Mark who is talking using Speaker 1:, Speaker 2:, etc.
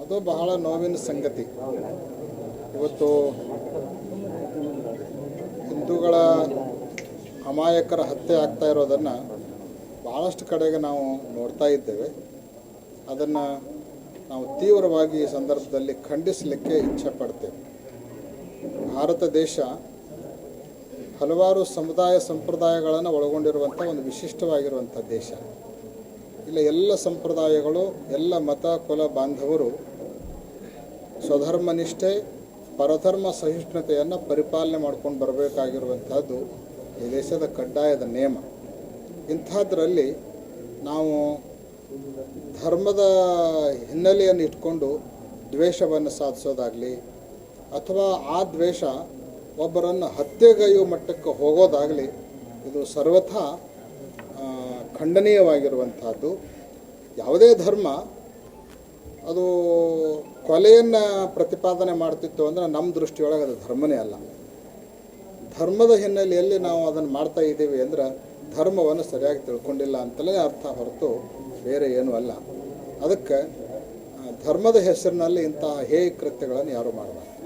Speaker 1: ಅದು ಬಹಳ ನೋವಿನ ಸಂಗತಿ. ಇವತ್ತು ಹಿಂದೂಗಳ ಅಮಾಯಕರ ಹತ್ಯೆ ಆಗ್ತಾ ಇರೋದನ್ನು ಭಾಳಷ್ಟು ಕಡೆಗೆ ನಾವು ನೋಡ್ತಾ ಇದ್ದೇವೆ. ಅದನ್ನು ನಾವು ತೀವ್ರವಾಗಿ ಈ ಸಂದರ್ಭದಲ್ಲಿ ಖಂಡಿಸಲಿಕ್ಕೆ ಇಚ್ಛೆ ಪಡ್ತೇವೆ. ಭಾರತ ದೇಶ ಹಲವಾರು ಸಮುದಾಯ ಸಂಪ್ರದಾಯಗಳನ್ನು ಒಳಗೊಂಡಿರುವಂಥ ಒಂದು ವಿಶಿಷ್ಟವಾಗಿರುವಂಥ ದೇಶ. ಇಲ್ಲ, ಎಲ್ಲ ಸಂಪ್ರದಾಯಗಳು, ಎಲ್ಲ ಮತ, ಕುಲ, ಬಾಂಧವರು ಸ್ವಧರ್ಮ ನಿಷ್ಠೆ ಪರಧರ್ಮ ಸಹಿಷ್ಣುತೆಯನ್ನು ಪರಿಪಾಲನೆ ಮಾಡ್ಕೊಂಡು ಬರಬೇಕಾಗಿರುವಂಥದ್ದು ಈ ದೇಶದ ಕಡ್ಡಾಯದ ನಿಯಮ. ಇಂಥದ್ರಲ್ಲಿ ನಾವು ಧರ್ಮದ ಹಿನ್ನೆಲೆಯನ್ನು ಇಟ್ಕೊಂಡು ದ್ವೇಷವನ್ನು ಸಾಧಿಸೋದಾಗಲಿ, ಅಥವಾ ಆ ದ್ವೇಷ ಒಬ್ಬರನ್ನು ಹತ್ಯೆಗೈಯುವ ಮಟ್ಟಕ್ಕೆ ಹೋಗೋದಾಗಲಿ, ಇದು ಸರ್ವಥಾ ಖಂಡನೀಯವಾಗಿರುವಂಥದ್ದು ಯಾವುದೇ ಧರ್ಮ ಅದು ಕೊಲೆಯನ್ನು ಪ್ರತಿಪಾದನೆ ಮಾಡ್ತಿತ್ತು ಅಂದರೆ ನಮ್ಮ ದೃಷ್ಟಿಯೊಳಗೆ ಅದು ಧರ್ಮನೇ ಅಲ್ಲ. ಧರ್ಮದ ಹಿನ್ನೆಲೆಯಲ್ಲಿ ನಾವು ಅದನ್ನು ಮಾಡ್ತಾ ಇದ್ದೀವಿ ಅಂದ್ರೆ ಧರ್ಮವನ್ನು ಸರಿಯಾಗಿ ತಿಳ್ಕೊಂಡಿಲ್ಲ ಅಂತಲೇ ಅರ್ಥ ಹೊರತು ಬೇರೆ ಏನೂ ಅಲ್ಲ. ಅದಕ್ಕೆ ಧರ್ಮದ ಹೆಸರಿನಲ್ಲಿ ಇಂತಹ ಹೇಯ ಕೃತ್ಯಗಳನ್ನು ಯಾರು ಮಾಡಬಾರ್ದು.